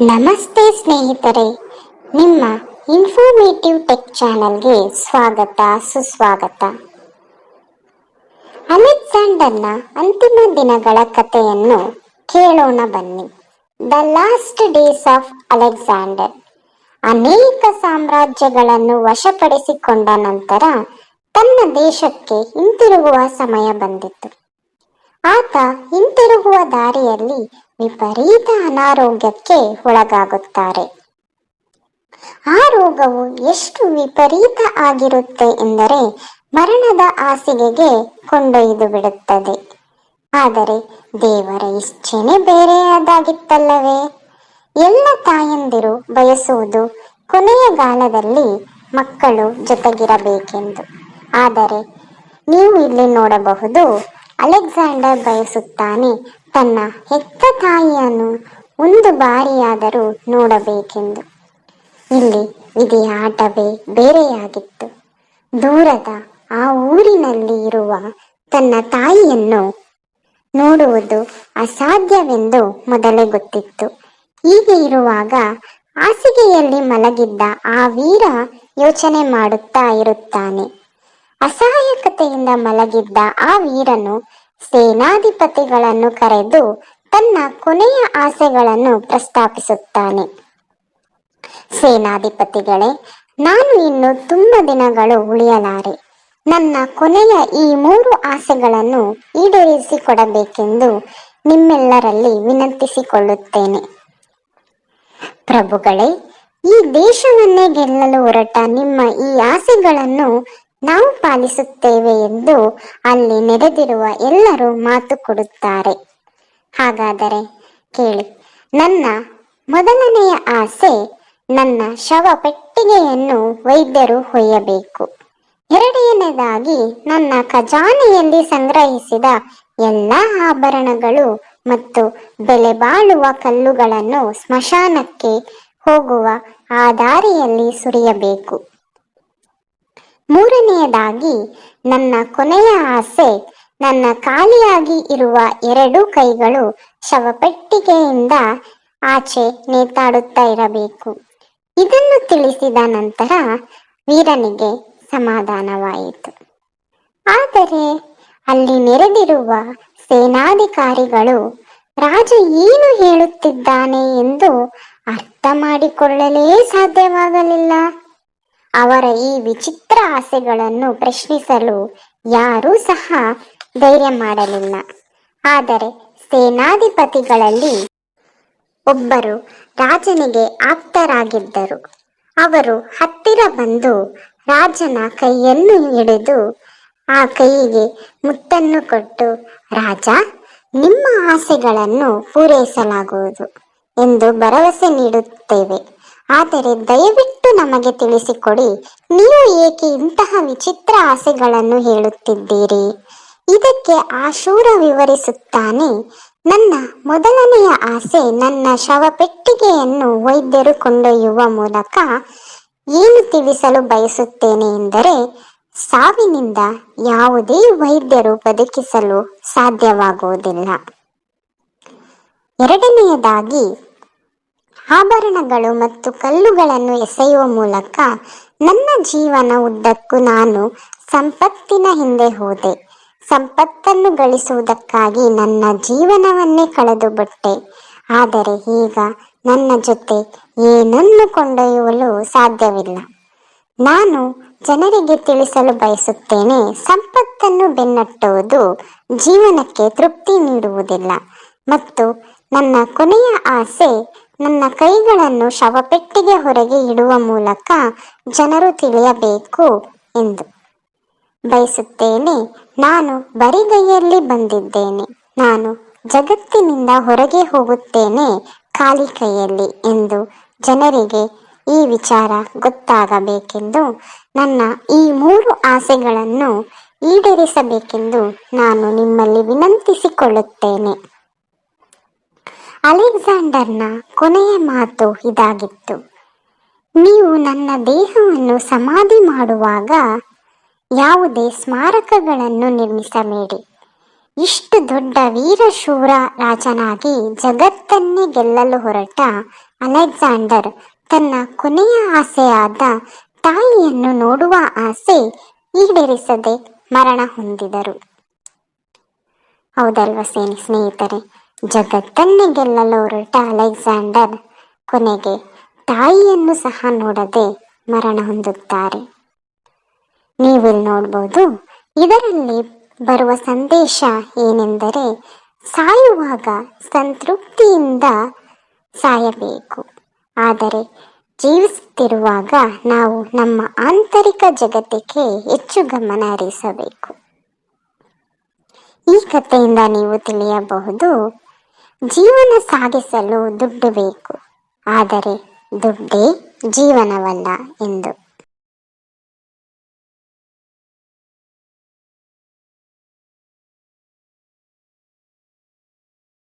ನಮಸ್ತೆ ಸ್ನೇಹಿತರೆ, ನಿಮ್ಮ ಇನ್ಫಾರ್ಮೇಟಿವ್ ಟೆಕ್ ಚಾನೆಲ್ಗೆ ಸ್ವಾಗತ, ಸುಸ್ವಾಗತ. ಅಲೆಕ್ಸಾಂಡರ್ನ ಅಂತಿಮ ದಿನಗಳ ಕಥೆಯನ್ನು ಕೇಳೋಣ ಬನ್ನಿ. The last days of Alexander ಅನೇಕ ಸಾಮ್ರಾಜ್ಯಗಳನ್ನು ವಶಪಡಿಸಿಕೊಂಡ ನಂತರ ತನ್ನ ದೇಶಕ್ಕೆ ಹಿಂತಿರುಗುವ ಸಮಯ ಬಂದಿತು ಆತ ಹಿಂತಿರುಗುವ ದಾರಿಯಲ್ಲಿ ವಿಪರೀತ ಅನಾರೋಗ್ಯಕ್ಕೆ ಒಳಗಾಗುತ್ತಾರೆ. ಆ ರೋಗವು ಎಷ್ಟು ವಿಪರೀತ ಆಗಿರುತ್ತೆ ಎಂದರೆ ಮರಣದ ಹಾಸಿಗೆಗೆ ಕೊಂಡೊಯ್ದು ಬಿಡುತ್ತದೆ. ಆದರೆ ದೇವರ ಇಚ್ಛೆನೆ ಬೇರೆಯಾದಾಗಿತ್ತಲ್ಲವೇ? ಎಲ್ಲ ತಾಯಂದಿರು ಬಯಸುವುದು ಕೊನೆಯ ಕಾಲದಲ್ಲಿ ಮಕ್ಕಳು ಜೊತೆಗಿರಬೇಕೆಂದು. ಆದರೆ ನೀವು ಇಲ್ಲಿ ನೋಡಬಹುದು ಅಲೆಕ್ಸಾಂಡರ್ ಬಯಸುತ್ತಾನೆ. ತನ್ನ ಹೆತ್ತ ತಾಯಿಯನ್ನು ಒಂದು ಬಾರಿಯಾದರೂ ನೋಡಬೇಕೆಂದು. ಇಲ್ಲಿ ವಿಧಿಯ ಆಟವೇ ಬೇರೆಯಾಗಿತ್ತು. ದೂರದ ಆ ಊರಿನಲ್ಲಿ ಇರುವ ತನ್ನ ತಾಯಿಯನ್ನು ನೋಡುವುದು ಅಸಾಧ್ಯವೆಂದು ಮೊದಲೇ ಗೊತ್ತಿತ್ತು. ಹೀಗೆ ಇರುವಾಗ ಹಾಸಿಗೆಯಲ್ಲಿ ಮಲಗಿದ್ದ ಆ ವೀರ ಯೋಚನೆ ಮಾಡುತ್ತಾ ಇರುತ್ತಾನೆ. ಅಸಹಾಯಕತೆಯಿಂದ ಮಲಗಿದ್ದ ಆ ವೀರನು ಸೇನಾಧಿಪತಿಗಳನ್ನು ಕರೆದು ತನ್ನ ಕೊನೆಯ ಆಸೆಗಳನ್ನು ಪ್ರಸ್ತಾಪಿಸುತ್ತಾನೆ. ಸೇನಾಧಿಪತಿಗಳೇ, ನಾನು ಇನ್ನು ತುಂಬ ದಿನಗಳು ಉಳಿಯಲಾರೆ. ನನ್ನ ಕೊನೆಯ ಈ ಮೂರು ಆಸೆಗಳನ್ನು ಈಡೇರಿಸಿಕೊಡಬೇಕೆಂದು ನಿಮ್ಮೆಲ್ಲರಲ್ಲಿ ವಿನಂತಿಸಿಕೊಳ್ಳುತ್ತೇನೆ. ಪ್ರಭುಗಳೇ, ಈ ದೇಶವನ್ನೇ ಗೆಲ್ಲಲು ಹೊರಟ ನಿಮ್ಮ ಈ ಆಸೆಗಳನ್ನು ನಾವು ಪಾಲಿಸುತ್ತೇವೆ ಎಂದು ಅಲ್ಲಿ ನೆರೆದಿರುವ ಎಲ್ಲರೂ ಮಾತು ಕೊಡುತ್ತಾರೆ. ಹಾಗಾದರೆ ಕೇಳಿ, ನನ್ನ ಮೊದಲನೆಯ ಆಸೆ ನನ್ನ ಶವ ಪೆಟ್ಟಿಗೆಯನ್ನು ವೈದ್ಯರು ಹೊಯ್ಯಬೇಕು. ಎರಡನೆಯದಾಗಿ ನನ್ನ ಖಜಾನೆಯಲ್ಲಿ ಸಂಗ್ರಹಿಸಿದ ಎಲ್ಲ ಆಭರಣಗಳು ಮತ್ತು ಬೆಲೆ ಬಾಳುವ ಕಲ್ಲುಗಳನ್ನು ಸ್ಮಶಾನಕ್ಕೆ ಹೋಗುವ ಆ ದಾರಿಯಲ್ಲಿ ಸುರಿಯಬೇಕು. ಮೂರನೆಯದಾಗಿ, ನನ್ನ ಕೊನೆಯ ಆಸೆ, ನನ್ನ ಖಾಲಿಯಾಗಿ ಇರುವ ಎರಡು ಕೈಗಳು ಶವಪೆಟ್ಟಿಗೆಯಿಂದ ಆಚೆ ನೇತಾಡುತ್ತಾ ಇರಬೇಕು. ಇದನ್ನು ತಿಳಿಸಿದ ನಂತರ ವೀರನಿಗೆ ಸಮಾಧಾನವಾಯಿತು. ಆದರೆ, ಅಲ್ಲಿ ನೆರೆದಿರುವ ಸೇನಾಧಿಕಾರಿಗಳು, ರಾಜ ಏನು ಹೇಳುತ್ತಿದ್ದಾನೆ ಎಂದು ಅರ್ಥ ಮಾಡಿಕೊಳ್ಳಲೇ ಸಾಧ್ಯವಾಗಲಿಲ್ಲ. ಅವರ ಈ ವಿಚಿತ್ರ ಆಸೆಗಳನ್ನು ಪ್ರಶ್ನಿಸಲು ಯಾರೂ ಸಹ ಧೈರ್ಯ ಮಾಡಲಿಲ್ಲ. ಆದರೆ ಸೇನಾಧಿಪತಿಗಳಲ್ಲಿ ಒಬ್ಬರು ರಾಜನಿಗೆ ಆಪ್ತರಾಗಿದ್ದರು. ಅವರು ಹತ್ತಿರ ಬಂದು ರಾಜನ ಕೈಯನ್ನು ಹಿಡಿದು ಆ ಕೈಗೆ ಮುತ್ತನ್ನು ಕೊಟ್ಟು, ರಾಜ, ನಿಮ್ಮ ಆಸೆಗಳನ್ನು ಪೂರೈಸಲಾಗುವುದು ಎಂದು ಭರವಸೆ ನೀಡುತ್ತೇವೆ. ಆದರೆ ದಯವಿಟ್ಟು ನಮಗೆ ತಿಳಿಸಿಕೊಡಿ, ನೀವು ಏಕೆ ಇಂತಹ ವಿಚಿತ್ರ ಆಸೆಗಳನ್ನು ಹೇಳುತ್ತಿದ್ದೀರಿ? ಇದಕ್ಕೆ ಆ ಶೂರ ವಿವರಿಸುತ್ತಾನೆ, ನನ್ನ ಮೊದಲನೆಯ ಆಸೆ ನನ್ನ ಶವಪೆಟ್ಟಿಗೆಯನ್ನು ವೈದ್ಯರು ಕೊಂಡೊಯ್ಯುವ ಮೂಲಕ ಏನು ತಿಳಿಸಲು ಬಯಸುತ್ತೇನೆ ಎಂದರೆ, ಸಾವಿನಿಂದ ಯಾವುದೇ ವೈದ್ಯರು ಬದುಕಿಸಲು ಸಾಧ್ಯವಾಗುವುದಿಲ್ಲ. ಎರಡನೆಯದಾಗಿ ಆಭರಣಗಳು ಮತ್ತು ಕಲ್ಲುಗಳನ್ನು ಎಸೆಯುವ ಮೂಲಕ ನನ್ನ ಜೀವನ ಉದ್ದಕ್ಕೂ ನಾನು ಸಂಪತ್ತಿನ ಹಿಂದೆ ಹೋದೆ. ಸಂಪತ್ತನ್ನು ಗಳಿಸುವುದಕ್ಕಾಗಿ ನನ್ನ ಜೀವನವನ್ನೇ ಕಳೆದು ಬಿಟ್ಟೆ. ಆದರೆ ಈಗ ನನ್ನ ಜೊತೆ ಏನನ್ನು ಕೊಂಡೊಯ್ಯಲು ಸಾಧ್ಯವಿಲ್ಲ. ನಾನು ಜನರಿಗೆ ತಿಳಿಸಲು ಬಯಸುತ್ತೇನೆ, ಸಂಪತ್ತನ್ನು ಬೆನ್ನಟ್ಟುವುದು ಜೀವನಕ್ಕೆ ತೃಪ್ತಿ ನೀಡುವುದಿಲ್ಲ. ಮತ್ತು ನನ್ನ ಕೊನೆಯ ಆಸೆ ನನ್ನ ಕೈಗಳನ್ನು ಶವಪೆಟ್ಟಿಗೆ ಹೊರಗೆ ಇಡುವ ಮೂಲಕ ಜನರು ತಿಳಿಯಬೇಕು ಎಂದು. ಬಯಸುತ್ತೇನೆ, ನಾನು ಬರಿಗೈಯಲ್ಲಿ ಬಂದಿದ್ದೇನೆ. ನಾನು ಜಗತ್ತಿನಿಂದ ಹೊರಗೆ ಹೋಗುತ್ತೇನೆ ಖಾಲಿ ಕೈಯಲ್ಲಿ ಎಂದು ಜನರಿಗೆ ಈ ವಿಚಾರ ಗೊತ್ತಾಗಬೇಕೆಂದು, ನನ್ನ ಈ ಮೂರು ಆಸೆಗಳನ್ನು ಈಡೇರಿಸಬೇಕೆಂದು ನಾನು ನಿಮ್ಮಲ್ಲಿ ವಿನಂತಿಸಿಕೊಳ್ಳುತ್ತೇನೆ. ಅಲೆಕ್ಸಾಂಡರ್ನ ಕೊನೆಯ ಮಾತು ಇದಾಗಿತ್ತು. ನೀವು ನನ್ನ ದೇಹವನ್ನು ಸಮಾಧಿ ಮಾಡುವಾಗ ಯಾವುದೇ ಸ್ಮಾರಕಗಳನ್ನು ನಿರ್ಮಿಸಬೇಡಿ. ಇಷ್ಟು ದೊಡ್ಡ ವೀರಶೂರ ರಾಜನಾಗಿ ಜಗತ್ತನ್ನೇ ಗೆಲ್ಲಲು ಹೊರಟ ಅಲೆಕ್ಸಾಂಡರ್ ತನ್ನ ಕೊನೆಯ ಆಸೆಯಾದ ತಾಯಿಯನ್ನು ನೋಡುವ ಆಸೆ ಈಡೇರಿಸದೆ ಮರಣ ಹೊಂದಿದರು. ಹೌದಲ್ವ ಸೇನೆ ಸ್ನೇಹಿತರೆ? ಜಗತ್ತನ್ನೇ ಗೆಲ್ಲಲು ಅಲೆಕ್ಸಾಂಡರ್. ಕೊನೆಗೆ ತಾಯಿಯನ್ನು ಸಹ ನೋಡದೆ ಮರಣ ಹೊಂದುತ್ತಾರೆ. ನೀವಿಲ್ಲಿ ನೋಡ್ಬೋದು, ಇದರಲ್ಲಿ ಬರುವ ಸಂದೇಶ ಏನೆಂದರೆ ಸಾಯುವಾಗ ಸಂತೃಪ್ತಿಯಿಂದ ಸಾಯಬೇಕು. ಆದರೆ ಜೀವಿಸುತ್ತಿರುವಾಗ ನಾವು ನಮ್ಮ ಆಂತರಿಕ ಜಗತ್ತಿಗೆ ಹೆಚ್ಚು ಗಮನ ಹರಿಸಬೇಕು. ಈ ಕಥೆಯಿಂದ ನೀವು ತಿಳಿಯಬಹುದು ಜೀವನ ಸಾಗಿಸಲು ದುಡ್ಡು ಬೇಕು. ಆದರೆ ದುಡ್ಡೇ ಜೀವನವಲ್ಲ ಎಂದು.